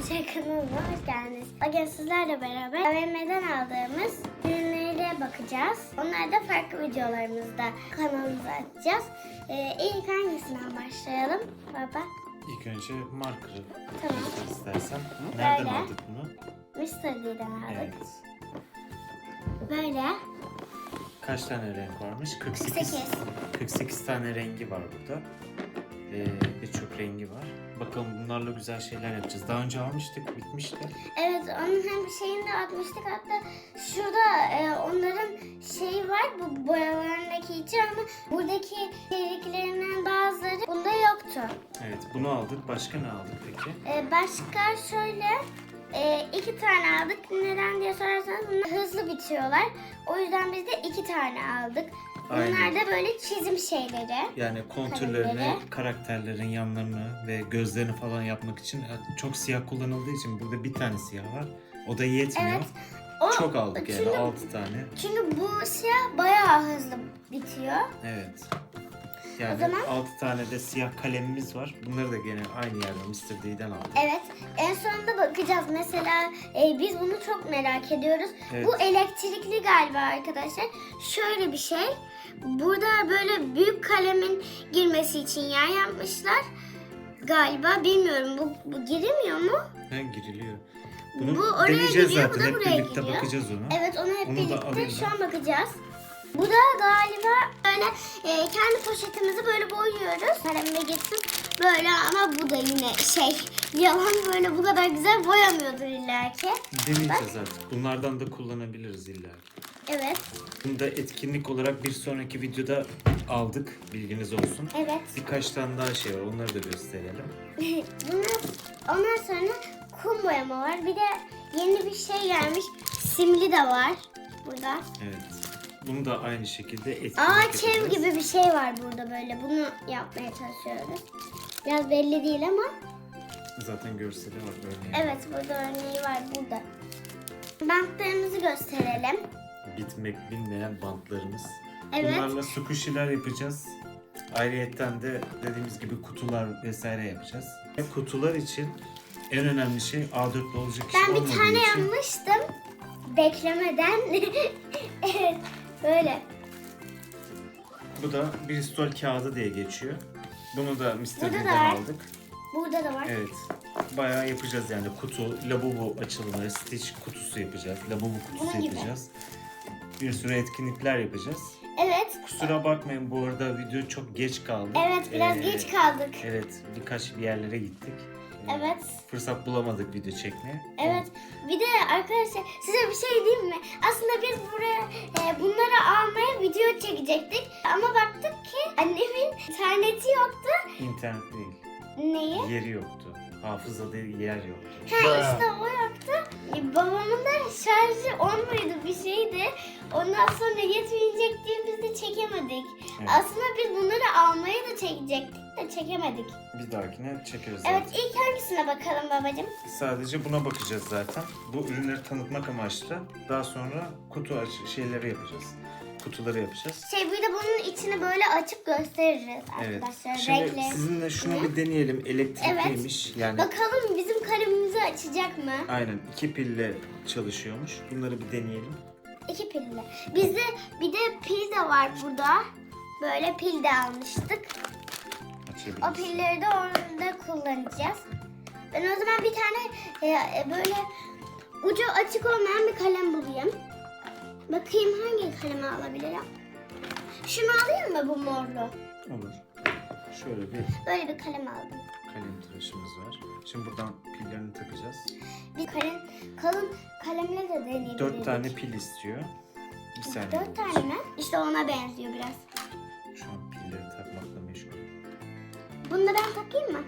Arkadaşlar kanalıma hoş geldiniz. Bugün sizlerle beraber AVM'den aldığımız ürünlere bakacağız. Onları da farklı videolarımızda kanalımıza atacağız. Ee, ilk hangisinden başlayalım baba? İlk önce marker'ı Tamam. istersen. Nereden Böyle. aldık bunu? Mr. D'den aldık. Evet. Böyle. Kaç tane renk varmış? 48. 48. 48 tane rengi var burada. Ee, Birçok rengi var. Bakalım bunlarla güzel şeyler yapacağız. Daha önce almıştık, bitmişti. Evet onun hem şeyini de atmıştık hatta şurada e, onların şeyi var bu boyalarındaki içi ama buradaki içeriklerinden bazıları bunda yoktu. Evet, bunu aldık. Başka ne aldık peki? Ee, başka şöyle e, iki tane aldık. Neden diye sorarsanız bunlar hızlı bitiyorlar. O yüzden biz de iki tane aldık. Bunlar Aynen. da böyle çizim şeyleri. Yani kontürlerini, Kalemleri. karakterlerin yanlarını ve gözlerini falan yapmak için e, çok siyah kullanıldığı için burada bir tane siyah var. O da yetmiyor. Evet. O, Çok aldık yani çünkü, 6 tane. çünkü bu siyah bayağı hızlı bitiyor. Evet. Yani O zaman- 6 tane de siyah kalemimiz var. Bunları da gene aynı yerden Mr. D'den aldık. Evet. En sonunda bakacağız. Mesela e, biz bunu çok merak ediyoruz. Evet. Bu elektrikli galiba arkadaşlar. Şöyle bir şey. Burada böyle büyük kalemin girmesi için yer yapmışlar. Galiba bilmiyorum. Bu, bu girilmiyor mu? He, giriliyor. Bunu Bu oraya deneyeceğiz giriyor, bu zaten. da Hep buraya birlikte giriyor. bakacağız ona. Evet onu hep Onu birlikte şu an bakacağız. Bu da galiba böyle e, kendi poşetimizi böyle boyuyoruz. Kalemle gitsin. Böyle ama bu da yine şey yalan böyle bu kadar güzel boyamıyordur illaki. Deneyeceğiz artık. Bunlardan da kullanabiliriz illa. ki. Evet. Bunu da etkinlik olarak bir sonraki videoda aldık. Bilginiz olsun. Evet. Birkaç tane daha şey var. Onları da gösterelim. Bunlar, ondan sonra kum boyama var. Bir de yeni bir şey gelmiş. Simli de var burada. Evet. Bunu da aynı şekilde etkinlik Ağaç ev yapacağız. gibi bir şey var burada böyle. Bunu yapmaya çalışıyoruz. Biraz belli değil ama. Zaten görseli var örneğin. Evet burada örneği var burada. Bantlarımızı gösterelim. Bitmek bilmeyen bantlarımız. Evet. Bunlarla squishy'ler yapacağız. Ayrıyetten de dediğimiz gibi kutular vesaire yapacağız. Kutular için en önemli şey A4'lü olacak Ben bir tane için yapmıştım. Beklemeden. evet böyle. bu da Bristol kağıdı diye geçiyor. Bunu da Mr. Burada da aldık. Burada da var. Evet. Bayağı yapacağız yani kutu, lavabo açılımı, stitch kutusu yapacağız, lavabo kutusu Bunun gibi. yapacağız. Bir sürü etkinlikler yapacağız. Evet. Kusura bakmayın bu arada video çok geç kaldı. Evet biraz Ee, geç kaldık. Evet birkaç bir yerlere gittik. Ee, Evet. Fırsat bulamadık video çekmeye. Evet. Bir de arkadaşlar size bir şey diyeyim mi? Aslında biz buraya e, bunları video çekecektik. Ama baktık ki annemin interneti yoktu. İnternet değil. Neyi? Yeri yoktu. Hafızada yer yoktu. Ha işte o yoktu. E, babamın da şarjı olmuyordu bir şeydi. Ondan sonra yetmeyecek diye biz de çekemedik. Evet. Aslında biz bunları almaya da çekecektik de çekemedik. Bir dahakine çekeriz Evet zaten. ilk hangisine bakalım babacığım? Sadece buna bakacağız zaten. Bu ürünleri tanıtmak amaçlı. Daha sonra kutu aç şeyleri yapacağız. Kutuları yapacağız. Şey bir de bunun içini böyle açıp gösteririz Evet. arkadaşlar. Şimdi sizinle şunu bir deneyelim. Elektrikliymiş. Yani Bakalım bizim kalemimizi açacak mı? aynen iki pille çalışıyormuş. Bunları bir deneyelim. İki pilli. Bizde bir de pil de var burada. Böyle pil de almıştık. O Açabiliriz. pilleri de orada kullanacağız. Ben o zaman bir tane e, e, böyle ucu açık olmayan bir kalem bulayım. Bakayım hangi kalemi alabilirim. Şunu alayım mı bu morlu? Olur. Şöyle bir Böyle bir kalem aldım. kalem tıraşımız var. Şimdi buradan pillerini takacağız. Bir kalem, kalın kalemle de deneyebiliriz. Dört tane pil istiyor. Bir saniye. Dört tane mi? İşte ona benziyor biraz. Şu an pilleri takmakla meşgul. Bunu da ben takayım mı?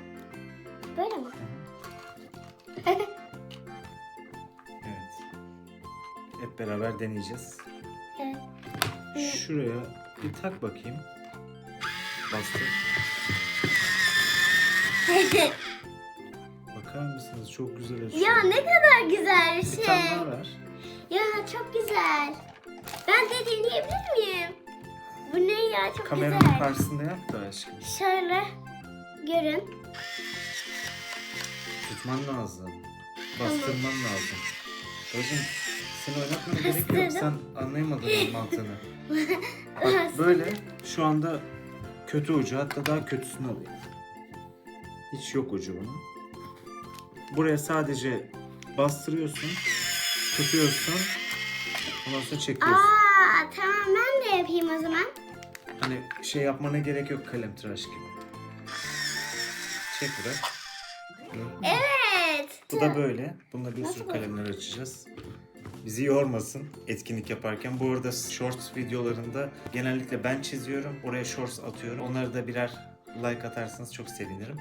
Böyle mi? Hep beraber deneyeceğiz. evet. Şuraya bir tak bakayım. Bastır. Bakar mısınız? Çok güzel açıyor. ya ne kadar güzel bir Bir şey. daha ver. Ya çok güzel. Ben de deneyebilir miyim? Bu ne ya çok Kameranın güzel. karşısında yap da aşkım. Şöyle görün. Tutman lazım. Bastırman lazım. Bacım seni oynatmana gerek yok. Sen anlayamadın onun mantığını. Bak böyle şu anda kötü ucu hatta daha kötüsünü alayım. Hiç yok ucu bunun. Buraya sadece bastırıyorsun, tutuyorsun, ondan sonra çekiyorsun. Aa tamam ben de yapayım o zaman. Hani şey yapmana gerek yok kalem tıraş gibi. Çek bırak. Evet. Bu da böyle. Bunda bir sürü kalemler açacağız. Bizi yormasın etkinlik yaparken. Bu arada shorts videolarında genellikle ben çiziyorum. Oraya shorts atıyorum. Onları da birer like atarsanız çok sevinirim.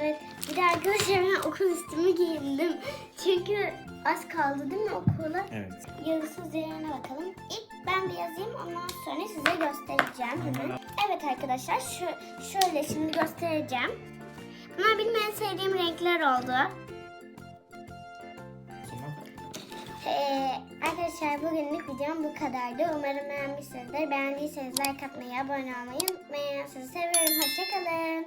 Evet. Bir de arkadaşlar ben okul üstümü giyindim. Çünkü az kaldı değil mi okula? Evet. Yazısız yerine bakalım. İlk ben bir yazayım ondan sonra size göstereceğim. hemen. Evet arkadaşlar şu, şöyle şimdi göstereceğim. Bunlar benim en sevdiğim renkler oldu. Arkadaşlar bugünlük videom bu kadardı. Umarım beğenmişsinizdir. Beğendiyseniz like atmayı, abone olmayı unutmayın. Sizi seviyorum. Hoşçakalın.